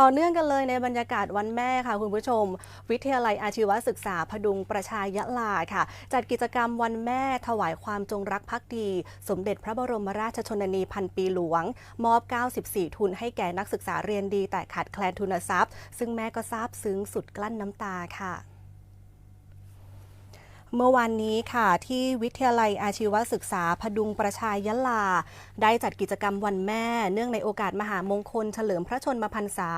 ต่อเนื่องกันเลยในบรรยากาศวันแม่ค่ะคุณผู้ชม วิทยาลัยอาชีวศึกษาพดุงประชายะลาค่ะ จัดกิจกรรมวันแม่ถวายความจงรักภักดี สมเด็จพระบรมราชชนนีพันปีหลวง มอบ 94 ทุนให้แก่นักศึกษาเรียนดีแต่ขาดแคลนทุนทรัพย์ ซึ่งแม่ก็ซาบซึ้งสุดกลั้นน้ำตาค่ะ เมื่อวานนี้ค่ะที่วิทยาลัยอาชีวศึกษาพดุงประชายยะลา ได้จัดกิจกรรมวันแม่ เนื่องในโอกาสมหามงคล เฉลิมพระชนมพรรษา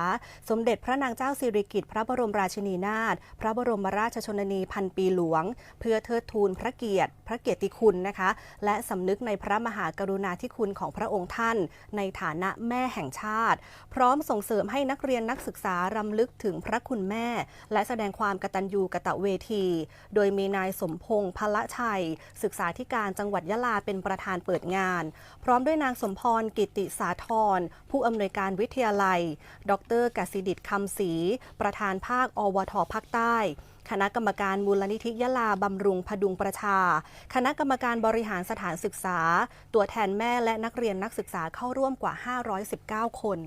สมเด็จพระนางเจ้าสิริกิติ์พระบรมราชินีนาถพระบรมราชชนนีพันปีหลวง เพื่อเทิดทูนพระเกียรติ พระเกียรติคุณนะคะ และสำนึกในพระมหากรุณาธิคุณของพระองค์ท่าน ในฐานะแม่แห่งชาติ พร้อมส่งเสริมให้นักเรียนนักศึกษารำลึกถึงพระคุณแม่ และแสดงความกตัญญูกะตะเวที โดยมีนายสมพงษ์พละชัย ศึกษาธิการจังหวัดยะลาเป็นประธานเปิดงาน พร้อมด้วยนางสมพรกิติสาธรผู้อำนวยการวิทยาลัย ดรกสิดิตคำศรีประธานภาคอวทภาคใต้คณะกรรมการมูลนิธิยะลาบำรุงพดุงประชา คณะกรรมการบริหารสถานศึกษา ตัวแทนแม่และนักเรียนนักศึกษาเข้าร่วมกว่า 519 คน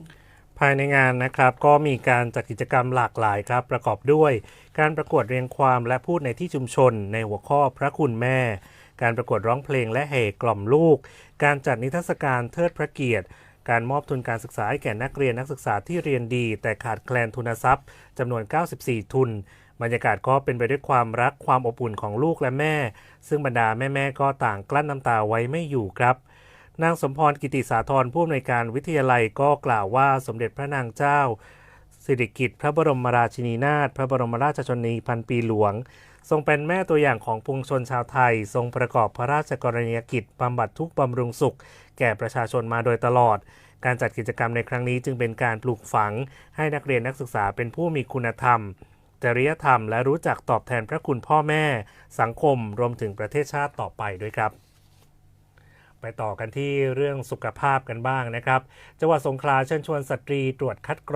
ภายในงานนะครับก็มีการจัดกิจกรรมหลากหลายครับ ประกอบด้วย การประกวดเรียงความและพูดในที่ชุมชน ในหัวข้อพระคุณแม่ การประกวดร้องเพลงและเฮกล่อมลูก การจัดนิทรรศการเทิดพระเกียรติ การมอบทุนการศึกษาให้แก่นักเรียนนักศึกษาที่เรียนดี แต่ขาดแคลนทุนทรัพย์จำนวน 94 ทุนบรรยากาศก็เป็นไปด้วยความรักความอบอุ่นของลูกและแม่ ซึ่งบรรดาแม่ๆก็ต่างกลั้นน้ำตาไว้ไม่อยู่ครับ นางสมพรกิติสาธรผู้อำนวยการวิทยาลัยก็กล่าวว่าสมเด็จพระนางเจ้า สิริกิติ์พระบรมราชินีนาถพระบรมราชชนนีพันปีหลวง ทรงเป็นแม่ตัวอย่างของปวงชนชาวไทย ทรงประกอบพระราชกรณียกิจบำบัดทุกข์บำรุงสุข แก่ประชาชนมาโดยตลอด การจัดกิจกรรมในครั้งนี้จึงเป็นการปลูกฝัง ให้นักเรียนนักศึกษาเป็นผู้มีคุณธรรมจริยธรรมและรู้จักตอบแทนพระคุณพ่อแม่ สังคมรวมถึงประเทศชาติต่อไปด้วยครับ ไปต่อกันที่เรื่องสุขภาพกันบ้างนะครับ จังหวัดสงขลาเชิญชวนสตรีตรวจคัดกรอง